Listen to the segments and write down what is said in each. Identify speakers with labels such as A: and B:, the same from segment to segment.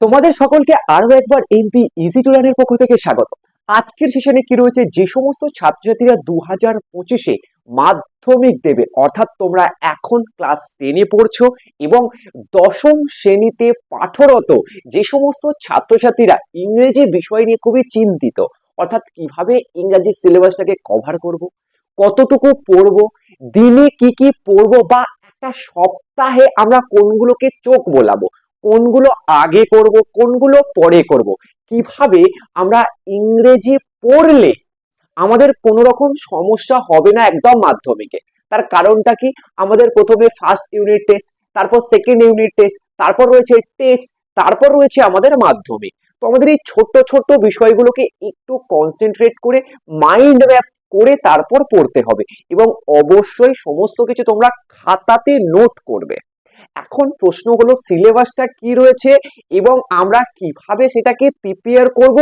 A: তোমাদের সকলকে আরও একবার এমপি ইজি টুলানের পক্ষ থেকে স্বাগত। আজকের সেশনে কি রয়েছে? যে সমস্ত ছাত্রছাত্রীরা দু হাজার পঁচিশে মাধ্যমিক দেবে, অর্থাৎ তোমরা এখন ক্লাস টেনে পড়ছো এবং দশম শ্রেণীতে পাঠরত যে সমস্ত ছাত্রছাত্রীরা ইংরেজি বিষয় নিয়ে খুবই চিন্তিত, অর্থাৎ কীভাবে ইংরাজি সিলেবাসটাকে কভার করব, কতটুকু পড়ব, দিনে কি কি পড়ব বা একটা সপ্তাহে আমরা কোনগুলোকে চোখ বোলাবো কোনগুলো আগে করব, কোনগুলো পরে করব। কীভাবে আমরা ইংরেজি পড়লে আমাদের কোনো রকম সমস্যা হবে না একদম মাধ্যমিকে? তার কারণটা কি? আমাদের প্রথমে ফার্স্ট ইউনিট টেস্ট তারপর সেকেন্ড ইউনিট টেস্ট তারপর রয়েছে টেস্ট তারপর রয়েছে আমাদের মাধ্যমিক। তো আমাদের এই ছোট্ট ছোট্ট বিষয়গুলোকে একটু কনসেন্ট্রেট করে মাইন্ড ম্যাপ করে তারপর পড়তে হবে। এবং অবশ্যই সমস্ত কিছু তোমরা খাতাতে নোট করবে। এখন প্রশ্ন হলো সিলেবাসটা কি রয়েছে এবং আমরা কীভাবে সেটাকে প্রিপেয়ার করব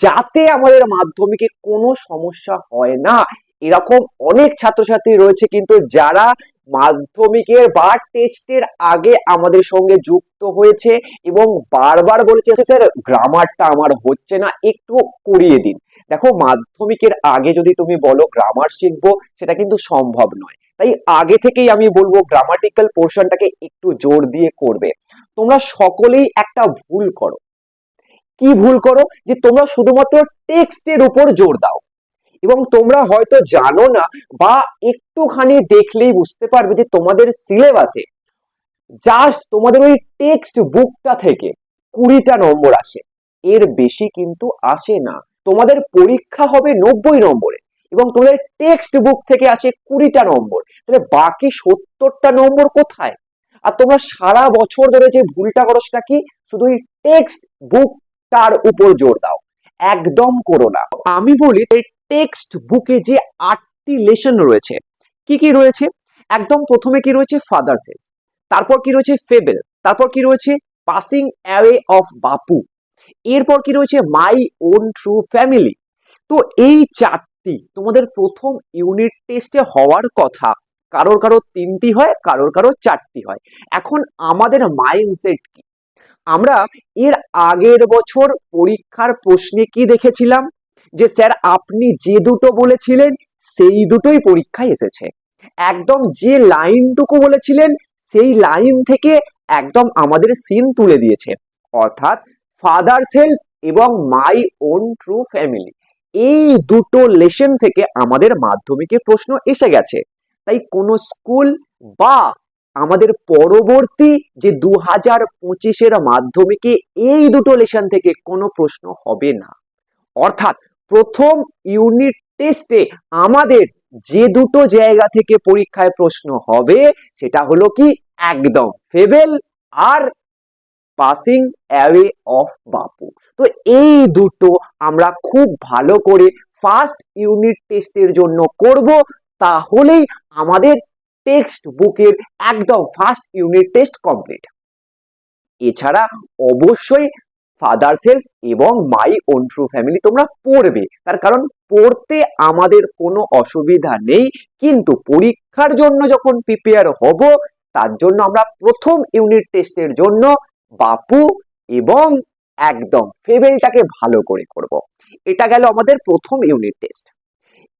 A: যাতে আমাদের মাধ্যমিকে কোনো সমস্যা হয় না। এরকম অনেক ছাত্রছাত্রী রয়েছে কিন্তু যারা মাধ্যমিকের বা টেস্টের আগে আমাদের সঙ্গে যুক্ত হয়েছে এবং বারবার বলেছে স্যার গ্রামারটা আমার হচ্ছে না, একটু করিয়ে দিন। দেখো, মাধ্যমিকের আগে যদি তুমি বলো গ্রামার শিখব, সেটা কিন্তু সম্ভব নয়। তাই আগে থেকেই আমি বলব গ্রামাটিক্যাল পোর্শনটাকে একটু জোর দিয়ে করবে। তোমরা সকলেই একটা ভুল করো। কি ভুল করো? যে তোমরা শুধুমাত্র টেক্সটের উপর জোর দাও। এবং তোমরা হয়তো জানো না বা একটুখানি দেখলেই বুঝতে পারবে যে তোমাদের সিলেবাসে জাস্ট তোমাদের ওই টেক্সট বুকটা থেকে কুড়িটা নম্বর আসে। এর বেশি কিন্তু আসে না। তোমাদের পরীক্ষা হবে নব্বই নম্বরে। এবং তোমাদের টেক্সট বুক থেকে আসে কুড়িটা নম্বর। তাহলে বাকি সত্তরটা নম্বর কোথায়? আর তোমরা সারা বছর ধরে যে ভুলটা করো সেটা কি? শুধু টেক্সট বুকটার উপর জোর দাও। একদম করো না। আমি বলি টেক্সট বুকে যে আটটি লেসন রয়েছে, কি কি রয়েছে? একদম প্রথমে কি রয়েছে? ফাদার সেল তারপর কি রয়েছে? ফেবেল তারপর কি রয়েছে? পাসিং অ্যাওয়ে অফ বাপু। এরপর কি রয়েছে? মাই ওন ট্রু ফ্যামিলি তো এই চারটি তোমাদের প্রথম ইউনিট টেস্টে হওয়ার কথা, কারোর কারও তিনটি হয়, কারোর কারও চারটি হয়। এখন আমাদের মাইন্ডসেট কি? আমরা এর আগের বছর পরীক্ষার প্রশ্নে কি দেখেছিলাম? যে স্যার, আপনি যে দুটো বলেছিলেন, সেই দুটোই পরীক্ষায় এসেছে। একদম যে লাইনটুকু বলেছিলেন, সেই লাইন থেকে একদম আমাদের সিন তুলে দিয়েছে। অর্থাৎ ফাদার সেলফ এবং মাই ওন ট্রু ফ্যামিলি এই দুটো লেশন থেকে আমাদের মাধ্যমিকে প্রশ্ন এসে গেছে। তাই কোনো স্কুল বা আমাদের পরবর্তী যে দু হাজার পঁচিশের মাধ্যমিকে এই দুটো লেশন থেকে কোনো প্রশ্ন হবে না। অর্থাৎ প্রথম ইউনিট টেস্টে আমাদের যে দুটো জায়গা থেকে পরীক্ষায় প্রশ্ন হবে, সেটা হলো কি একদম ফেবেল আর পাসিং অ্যাওয়ে অফ বাপু তো এই দুটো আমরা খুব ভালো করে ফার্স্ট ইউনিট টেস্টের জন্য করব, তাহলেই আমাদের টেক্সট বুকের একদম ফার্স্ট ইউনিট টেস্ট কমপ্লিট এছাড়া অবশ্যই ফাদার সেলফ এবং মাই ওন ট্রু ফ্যামিলি তোমরা পড়বে, তার কারণ পড়তে আমাদের কোনো অসুবিধা নেই, কিন্তু পরীক্ষার জন্য যখন প্রিপেয়ার হব, তার জন্য আমরা প্রথম ইউনিট টেস্টের জন্য বাপু এবং একদম ফেবেলটাকে ভালো করে করব। এটা গেল আমাদের প্রথম ইউনিট টেস্ট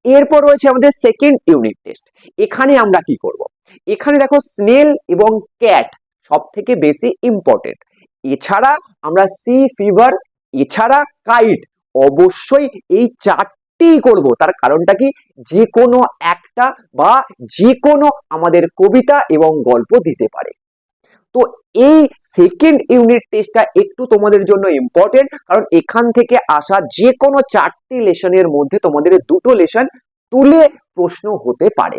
A: এরপর রয়েছে আমাদের সেকেন্ড ইউনিট টেস্ট এখানে আমরা কি করব? এখানে দেখো স্নেল এবং ক্যাট সব থেকে বেশি ইম্পর্টেন্ট এছাড়া আমরা সি ফিভার এছাড়া কাইট অবশ্যই এই চারটি করব। তার কারণটা কি? যে কোনো একটা বা যে কোনো আমাদের কবিতা এবং গল্প দিতে পারে। তো এই সেকেন্ড ইউনিট টেস্টটা একটু তোমাদের জন্য ইম্পর্টেন্ট কারণ এখান থেকে আসা যে কোনো চারটি লেশনের মধ্যে তোমাদের দুটো লেশন তুলে প্রশ্ন হতে পারে।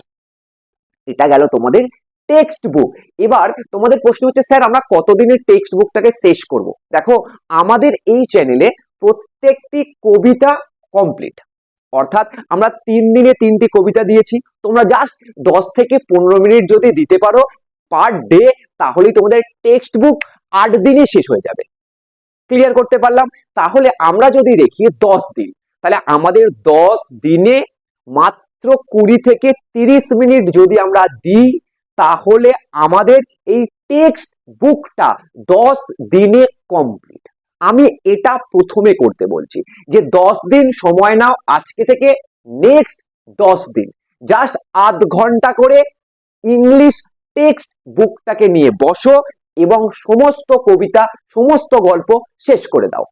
A: এটা গেল তোমাদের টেক্সট বুক এবার তোমাদের প্রশ্ন হচ্ছে, স্যার, আমরা কতদিনের টেক্সট বুকটাকে শেষ করব? দেখো, আমাদের এই চ্যানেলে প্রত্যেকটি কবিতা কমপ্লিট অর্থাৎ আমরা তিন দিনে তিনটি কবিতা দিয়েছি। তোমরা জাস্ট দশ থেকে পনেরো মিনিট যদি দিতে পারো পার ডে তাহলেই তোমাদের টেক্সট বুক আট দিনে শেষ হয়ে যাবে। ক্লিয়ার করতে পারলাম? তাহলে আমরা যদি দেখি দশ দিন, তাহলে আমাদের দশ দিনে মাত্র কুড়ি থেকে তিরিশ মিনিট যদি আমরা দিই, তাহলে আমাদের এই টেক্সট বুকটা দশ দিনে কমপ্লিট আমি এটা প্রথমে করতে বলছি যে দশ দিন সময় নাও আজকে থেকে নেক্সট দশ দিন। জাস্ট আধ ঘণ্টা করে ইংলিশ টেক্সট বুকটাকে নিয়ে বসো এবং সমস্ত কবিতা, সমস্ত গল্প শেষ করে দাও।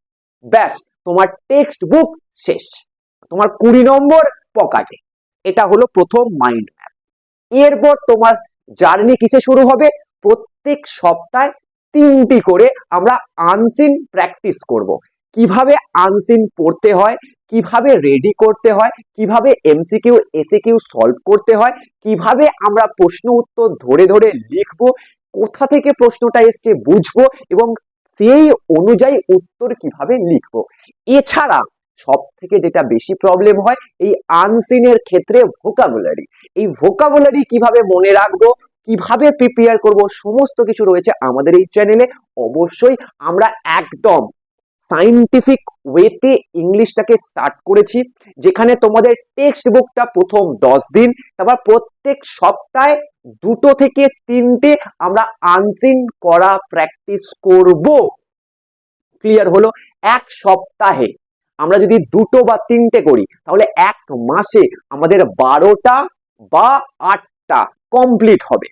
A: ব্যাস, তোমার টেক্সট বুক শেষ। তোমার কুড়ি নম্বর পকাটে। এটা হলো প্রথম মাইন্ড ম্যাপ এরপর তোমার জার্নি কিসে শুরু হবে? প্রত্যেক সপ্তাহে তিনটি করে আমরা আনসিন প্র্যাকটিস করব। কীভাবে আনসিন পড়তে হয়, কীভাবে রেডি করতে হয়, কীভাবে এমসিকিউ এসিকিউ সলভ করতে হয়, কীভাবে আমরা প্রশ্ন উত্তর ধরে ধরে লিখব, কোথা থেকে প্রশ্নটা এসছে বুঝব এবং সেই অনুযায়ী উত্তর কীভাবে লিখব। এছাড়া সব থেকে যেটা বেশি প্রবলেম হয়, এই আনসিনের ক্ষেত্রে ভোকাবুলারি এই ভোকাবুলারি কীভাবে মনে রাখব, কীভাবে প্রিপেয়ার করব, সমস্ত কিছু রয়েছে আমাদের এই চ্যানেলে অবশ্যই আমরা একদম সাইন্টিফিক ওয়েতে ইংলিশটাকে স্টার্ট করেছি, যেখানে তোমাদের টেক্সট বুকটা প্রথম দশ দিন, তারপর প্রত্যেক সপ্তাহে দুটো থেকে তিনটে আমরা আনসিন করা প্র্যাকটিস করব। ক্লিয়ার হলো? এক সপ্তাহে আমরা যদি দুটো বা তিনটে করি, তাহলে এক মাসে আমাদের বারোটা বা আটটা কমপ্লিট হবে।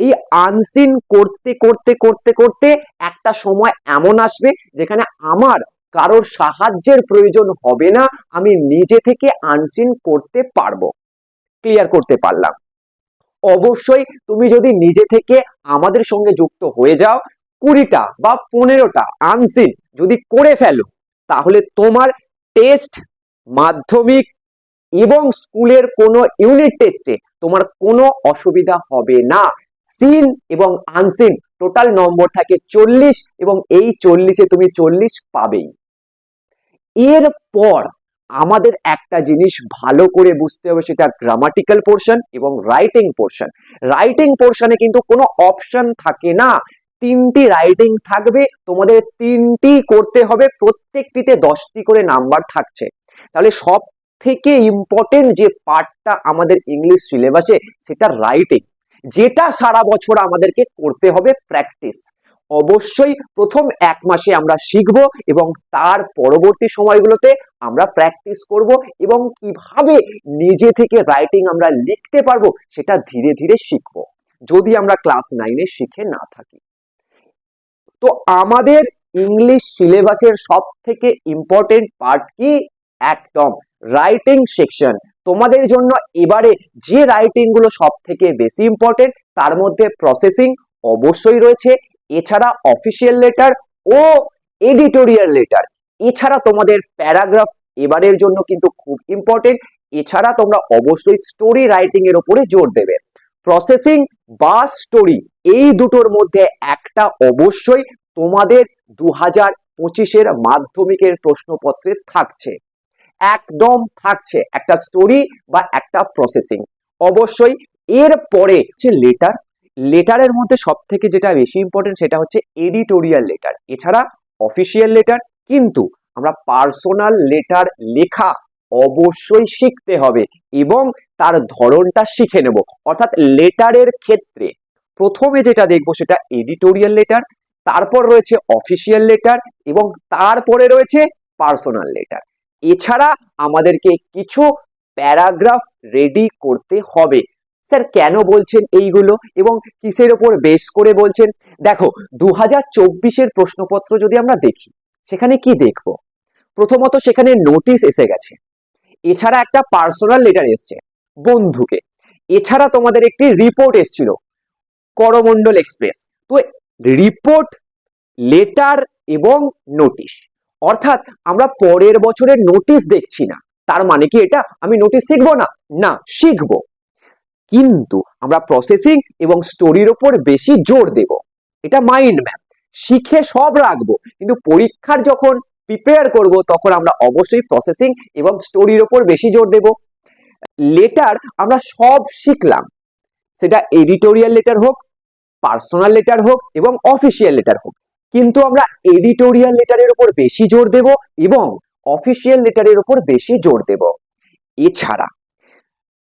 A: এই আনসিন করতে করতে করতে করতে একটা সময় এমন আসবে যেখানে আমার কারোর সাহায্যের প্রয়োজন হবে না, আমি নিজে থেকে আনসিন করতে পারব। ক্লিয়ার করতে পারলাম। অবশ্যই তুমি যদি নিজে থেকে আমাদের সঙ্গে যুক্ত হয়ে যাও, কুড়িটা বা পনেরোটা আনসিন যদি করে ফেলো, তাহলে তোমার টেস্ট মাধ্যমিক এবং স্কুলের কোনো ইউনিট টেস্টে তোমার কোনো অসুবিধা হবে না। সিন এবং আনসিন, টোটাল নম্বর থাকে চল্লিশ এবং এই চল্লিশে তুমি চল্লিশ পাবেই। এরপর আমাদের একটা জিনিস ভালো করে বুঝতে হবে, সেটা গ্রামাটিক্যাল পোর্শন এবং রাইটিং পোর্শন রাইটিং পোর্শনে কিন্তু কোনো অপশন থাকে না। তিনটি রাইটিং থাকবে, তোমাদের তিনটি করতে হবে, প্রত্যেকটিতে দশটি করে নাম্বার থাকছে। তাহলে সব থেকে ইম্পর্টেন্ট যে পার্টটা আমাদের ইংলিশ সিলেবাসে সেটা রাইটিং যেটা সারা বছর আমাদেরকে করতে হবে প্র্যাকটিস অবশ্যই প্রথম এক মাসে আমরা শিখব এবং তার পরবর্তী সময়গুলোতে আমরা প্র্যাকটিস করব এবং কীভাবে নিজে থেকে রাইটিং আমরা লিখতে পারব সেটা ধীরে ধীরে শিখব, যদি আমরা ক্লাস নাইনে শিখে না থাকি। তো আমাদের ইংলিশ সিলেবাসের সব থেকে ইম্পর্টেন্ট পার্ট কি? একদম রাইটিং সেকশন তোমাদের জন্য এবারে যে রাইটিংগুলো সব থেকে বেশি ইম্পর্টেন্ট তার মধ্যে প্রসেসিং অবশ্যই রয়েছে। এছাড়া অফিসিয়াল লেটার ও এডিটোরিয়াল লেটার এছাড়া তোমাদের প্যারাগ্রাফ এবারের জন্য কিন্তু খুব ইম্পর্টেন্ট এছাড়া তোমরা অবশ্যই স্টোরি রাইটিং এর উপরে জোর দেবে। প্রসেসিং বা স্টোরি এই দুটোর মধ্যে একটা অবশ্যই তোমাদের দু হাজার পঁচিশের মাধ্যমিকের প্রশ্নপত্রে থাকছে। একদম থাকছে। একটা স্টোরি বা একটা প্রসেসিং অবশ্যই এর পরে হচ্ছে লেটার লেটারের মধ্যে সব থেকে যেটা বেশি ইম্পর্টেন্ট সেটা হচ্ছে এডিটোরিয়াল লেটার এছাড়া অফিসিয়াল লেটার কিন্তু আমরা পার্সোনাল লেটার লেখা অবশ্যই শিখতে হবে এবং তার ধরনটা শিখে নেব। অর্থাৎ লেটারের ক্ষেত্রে প্রথমে যেটা দেখব সেটা এডিটোরিয়াল লেটার তারপর রয়েছে অফিসিয়াল লেটার এবং তারপরে রয়েছে পার্সোনাল লেটার এছাড়া আমাদেরকে কিছু প্যারাগ্রাফ রেডি করতে হবে। স্যার, কেন বলছেন এইগুলো এবং কিসের ওপর বেস করে বলছেন? দেখো দু হাজার চব্বিশের প্রশ্নপত্র যদি আমরা দেখি, সেখানে কি দেখব? প্রথমত সেখানে নোটিশ এসে গেছে। এছাড়া একটা পার্সোনাল লেটার এসছে, বন্ধুকে। এছাড়া তোমাদের একটি রিপোর্ট এসছিল করমণ্ডল এক্সপ্রেস। তো রিপোর্ট, লেটার এবং নোটিশ। অর্থাৎ আমরা পরের বছরের নোটিশ দেখছি না। তার মানে কি এটা? আমি নোটিশ শিখব না? না, শিখব। কিন্তু আমরা প্রসেসিং এবং স্টোরির ওপর বেশি জোর দেব। এটা মাইন্ড ম্যাপ শিখে সব রাখব। কিন্তু পরীক্ষার যখন প্রিপেয়ার করব, তখন আমরা অবশ্যই প্রসেসিং এবং স্টোরির ওপর বেশি জোর দেব। লেটার আমরা সব শিখলাম। সেটা এডিটোরিয়াল লেটার হোক পার্সোনাল লেটার হোক এবং অফিসিয়াল লেটার হোক। কিন্তু আমরা এডিটোরিয়াল লেটারের উপর বেশি জোর দেব এবং অফিসিয়াল লেটারের উপর বেশি জোর দেব। এছাড়া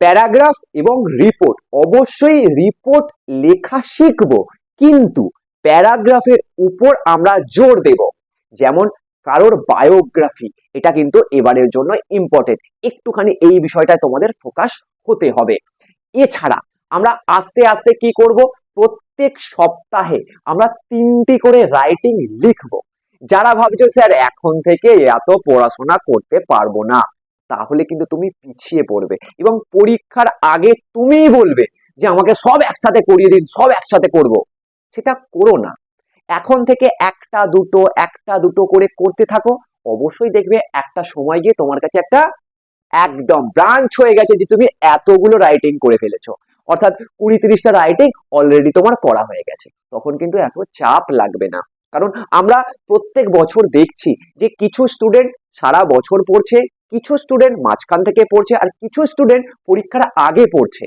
A: প্যারাগ্রাফ এবং রিপোর্ট অবশ্যই রিপোর্ট লেখা শিখব, কিন্তু প্যারাগ্রাফের উপর আমরা জোর দেব। যেমন কারোর বায়োগ্রাফি এটা কিন্তু এবারের জন্য ইম্পর্টেন্ট একটুখানি এই বিষয়টায় তোমাদের ফোকাস হতে হবে। এছাড়া আমরা আস্তে আস্তে কি করব? প্রত্যেক সপ্তাহে আমরা তিনটি করে রাইটিং লিখব। যারা ভাবছ, স্যার, এখন থেকে এত পড়াশোনা করতে পারব না। তাহলে কিন্তু তুমি পিছিয়ে পড়বে এবং পরীক্ষার আগে তুমিই বলবে যে, আমাকে সব একসাথে করিয়ে দিন, সব একসাথে করব। সেটা করো না। এখন থেকে একটা দুটো একটা দুটো করে করতে থাকো। অবশ্যই দেখবে একটা সময় গিয়ে তোমার কাছে একটা একদম ব্রাঞ্চ হয়ে গেছে যে, তুমি এতগুলো রাইটিং করে ফেলেছো। অর্থাৎ কুড়ি তিরিশটা রাইটিং অলরেডি তোমার করা হয়ে গেছে। তখন কিন্তু এত চাপ লাগবে না। কারণ আমরা প্রত্যেক বছর দেখছি যে কিছু স্টুডেন্ট সারা বছর পড়ছে, কিছু স্টুডেন্ট মাঝখান থেকে পড়ছে আর কিছু স্টুডেন্ট পরীক্ষার আগে পড়ছে।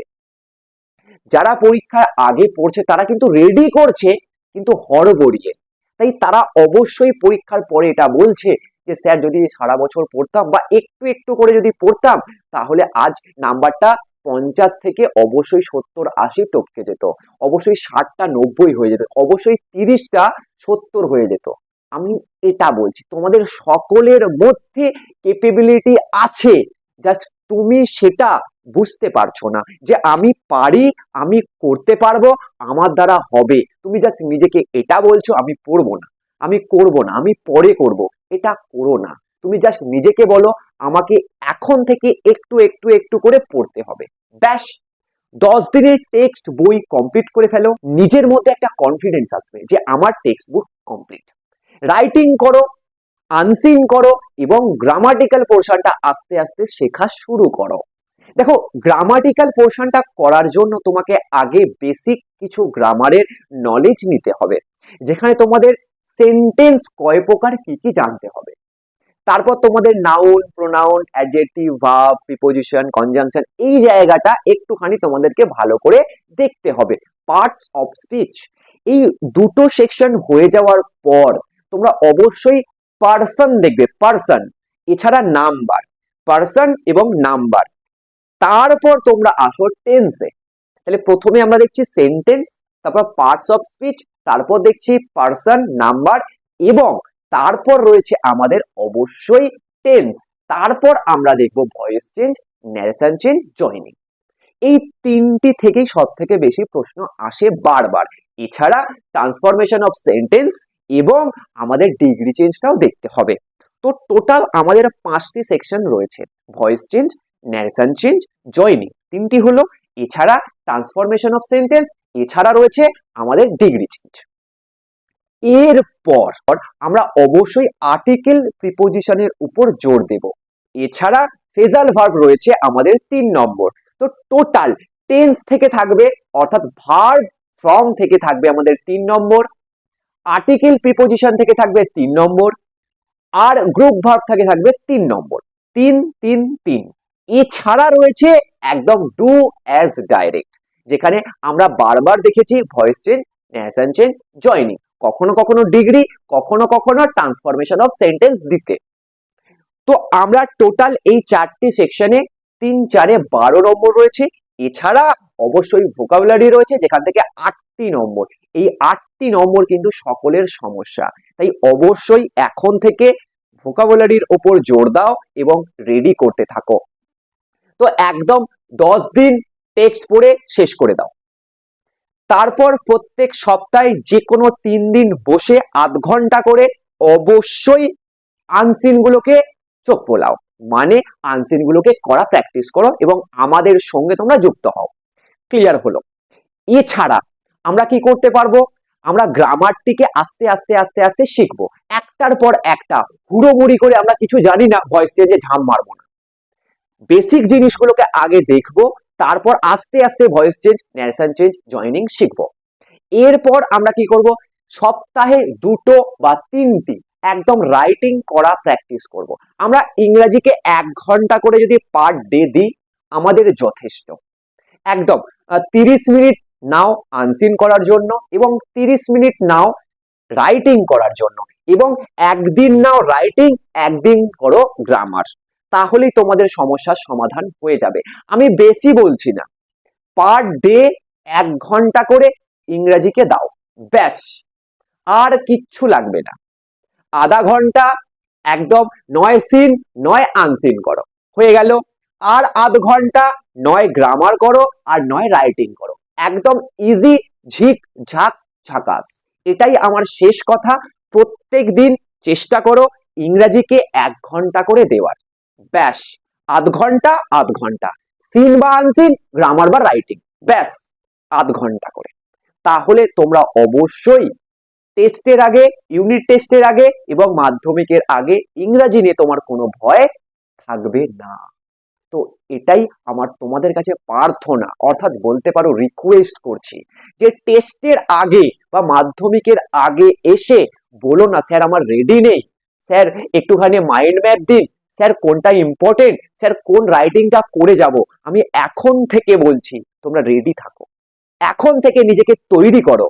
A: যারা পরীক্ষার আগে পড়ছে তারা কিন্তু রেডি করছে, কিন্তু হড়বড়িয়ে তাই তারা অবশ্যই পরীক্ষার পরে এটা বলছে যে, স্যার, যদি সারা বছর পড়তাম বা একটু একটু করে যদি পড়তাম, তাহলে আজ নাম্বারটা পঞ্চাশ থেকে অবশ্যই সত্তর, আশি টপকে যেত। অবশ্যই ষাটটা, নব্বই হয়ে যেত। অবশ্যই তিরিশটা, সত্তর হয়ে যেত। আমি এটা বলছি, তোমাদের সকলের মধ্যে কেপেবিলিটি আছে। জাস্ট তুমি সেটা বুঝতে পারছ না যে আমি পারি, আমি করতে পারব, আমার দ্বারা হবে। তুমি জাস্ট নিজেকে এটা বলছো, আমি পড়ব না। আমি করব না, আমি পরে করব। এটা করো না। তুমি জাস্ট নিজেকে বলো আমাকে এখন থেকে একটু একটু একটু করে পড়তে হবে। ব্যাস, দশ দিনের টেক্সট বই কমপ্লিট করে ফেলো। নিজের মধ্যে একটা কনফিডেন্স আসবে যে আমার টেক্সট বুক কমপ্লিট রাইটিং করো আনসিন করো এবং গ্রামাটিক্যাল পোর্শনটা আস্তে আস্তে শেখা শুরু করো। দেখো গ্রামাটিক্যাল পোর্শনটা করার জন্য তোমাকে আগে বেসিক কিছু গ্রামারের নলেজ নিতে হবে। যেখানে তোমাদের সেন্টেন্স কয় প্রকার কি কি জানতে হবে। তারপর তোমাদের noun pronoun adjective verb preposition conjunction এই জায়গাটা একটুখানি তোমাদেরকে ভালো করে দেখতে হবে। পার্টস অফ স্পিচ এই দুটো সেকশন হয়ে যাওয়ার পর তোমরা অবশ্যই পার্সন দেখবে পার্সন এছাড়া নাম্বার পার্সন এবং নাম্বার তারপর তোমরা আসো টেন্সে তাহলে প্রথমে আমরা দেখছি সেন্টেন্স তারপর পার্টস অফ স্পিচ তারপর দেখছি পার্সন নাম্বার এবং তারপর রয়েছে আমাদের অবশ্যই টেন্স তারপর আমরা দেখব voice change narration change joining এই তিনটি থেকেই সব থেকে বেশি প্রশ্ন আসে বারবার। এছাড়া ট্রান্সফরমেশন অফ সেন্টেন্স এবং আমাদের ডিগ্রি চেঞ্জটাও দেখতে হবে। তো টোটাল আমাদের পাঁচটি সেকশন রয়েছে। Voice change narration change joining তিনটি হলো, এছাড়া ট্রান্সফরমেশন অফ সেন্টেন্স এছাড়া রয়েছে আমাদের ডিগ্রি চেঞ্জ এরপর আমরা অবশ্যই আর্টিকেল প্রিপোজিশনের উপর জোর দেব। এছাড়া ফেজাল ভার্ব রয়েছে আমাদের তিন নম্বর। তো টোটাল টেন্স থেকে থাকবে, অর্থাৎ ভার্ব ফ্রম থেকে থাকবে আমাদের তিন নম্বর। আর্টিকেল প্রিপোজিশন থেকে থাকবে তিন নম্বর। আর গ্রুপ ভার্ব থেকে থাকবে তিন নম্বর। তিন তিন তিন। এছাড়া রয়েছে একদম ডু অ্যাজ ডাইরেক্ট যেখানে আমরা বারবার দেখেছি voice change narration change joining কখনো কখনো ডিগ্রি কখনো কখনো ট্রান্সফরমেশন অফ সেন্টেন্স দিতে। তো আমরা টোটাল এই চারটি সেকশনে তিন, চারে বারো নম্বর রয়েছে। এছাড়া অবশ্যই ভোকাবুলারি রয়েছে, যেখান থেকে আটটি নম্বর। এই আটটি নম্বর কিন্তু সকলের সমস্যা। তাই অবশ্যই এখন থেকে ভোকাবুলারির ওপর জোর দাও এবং রেডি করতে থাকো। তো একদম দশ দিন টেক্সট পড়ে শেষ করে দাও। তারপর প্রত্যেক সপ্তাহে যে কোনো তিন দিন বসে আধ ঘণ্টা করে অবশ্যই আনসিন গুলোকে চোখ পোলাও মানে আনসিন গুলোকে করা প্র্যাকটিস করো এবং আমাদের সঙ্গে তোমরা যুক্ত হও। ক্লিয়ার হলো। এছাড়া আমরা কি করতে পারব? আমরা গ্রামারটিকে আস্তে আস্তে আস্তে আস্তে শিখব। একটার পর একটা হুড়োমুড়ি করে আমরা কিছু জানি না ভয়েস চেঞ্জে ঝাম মারবো না। বেসিক জিনিসগুলোকে আগে দেখব তারপর আস্তে আস্তে voice change narration change joining শিখব। এরপর আমরা কি করব? সপ্তাহে দুটো বা তিনটি একদম রাইটিং করা প্র্যাকটিস করব। আমরা ইংরাজিকে এক ঘণ্টা করে যদি পার ডে দিই, আমাদের যথেষ্ট। একদম তিরিশ মিনিট নাও আনসিন করার জন্য এবং তিরিশ মিনিট নাও রাইটিং করার জন্য এবং একদিন নাও রাইটিং একদিন করো গ্রামার তাহলেই তোমাদের সমস্যার সমাধান হয়ে যাবে। আমি বেশি বলছি না। পার ডে এক ঘণ্টা করে ইংরাজিকে দাও। ব্যাস। আর কিচ্ছু লাগবে না। আধা ঘণ্টা একদম নয় সিন নয় আনসিন করো। হয়ে গেল। আর আধ ঘণ্টা নয় গ্রামার করো আর নয় রাইটিং করো। একদম ইজি ঝিক, ঝাক, ঝাকাস। এটাই আমার শেষ কথা। প্রত্যেক দিন চেষ্টা করো ইংরাজিকে এক ঘণ্টা করে দেওয়ার। ব্যাস, আধ ঘণ্টা আধ ঘণ্টা। সিন বা আনসিন গ্রামার বা রাইটিং ব্যাস, আধ ঘণ্টা করে। তাহলে তোমরা অবশ্যই টেস্টের আগে ইউনিট টেস্টের আগে এবং মাধ্যমিকের আগে ইংরাজি নিয়ে তোমার কোনো ভয় থাকবে না। তো এটাই আমার তোমাদের কাছে প্রার্থনা, অর্থাৎ বলতে পারো রিকোয়েস্ট করছি যে টেস্টের আগে বা মাধ্যমিকের আগে এসে বলো না, স্যার, আমার রেডি নেই। স্যার, একটুখানি মাইন্ড ম্যাপ দিন। স্যার কোনটা ইম্পর্টেন্ট স্যার, কোন রাইটিংটা করে যাব? আমি এখন থেকে বলছি, তোমরা রেডি থাকো। এখন থেকে নিজেকে তৈরি করো।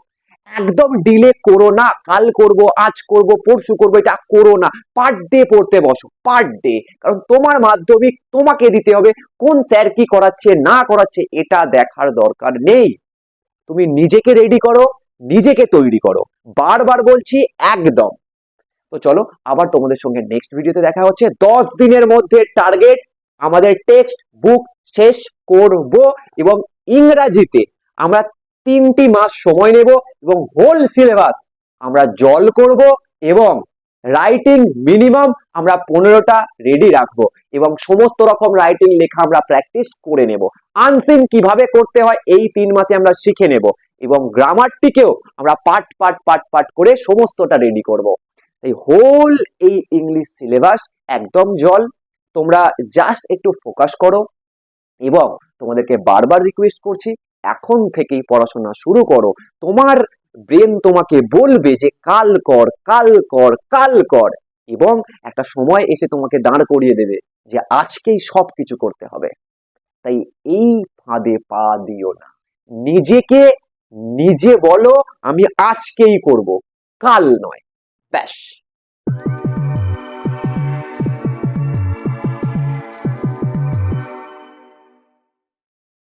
A: একদম ডিলে করো না। কাল করব, আজ করব, পরশু করব, এটা করো না। পার ডে পড়তে বসো পার ডে কারণ তোমার মাধ্যমিক তোমাকে দিতে হবে, কোন স্যার কি করাচ্ছে, না করাচ্ছে, এটা দেখার দরকার নেই। তুমি নিজেকে রেডি করো, নিজেকে তৈরি করো। বারবার বলছি, একদম। তো চলো, আবার তোমাদের সঙ্গে নেক্সট ভিডিওতে দেখা হচ্ছে। দশ দিনের মধ্যে টার্গেট আমাদের টেক্সট বুক শেষ করব এবং ইংরাজিতে আমরা তিনটি মাস সময় নেব এবং হোল সিলেবাস আমরা জল করব এবং রাইটিং মিনিমাম আমরা পনেরোটা রেডি রাখব এবং সমস্ত রকম রাইটিং লেখা আমরা প্র্যাকটিস করে নেব। আনসিন কীভাবে করতে হয় এই তিন মাসে আমরা শিখে নেব এবং গ্রামারটিকেও আমরা পার্ট পার্ট পার্ট পার্ট করে সমস্তটা রেডি করব। এই হোল এই ইংলিশ সিলেবাস একদম জল। তোমরা জাস্ট একটু ফোকাস করো এবং তোমাদেরকে বারবার রিকোয়েস্ট করছি, এখন থেকেই পড়াশোনা শুরু করো। তোমার ব্রেন তোমাকে বলবে যে, কাল কর কাল কর কাল কর। এবং একটা সময় এসে তোমাকে দাঁড় করিয়ে দেবে যে, আজকেই সব কিছু করতে হবে। তাই এই ফাঁদে পা দিও না। নিজেকে নিজে বলো, আমি আজকেই করব, কাল নয়। ব্যাস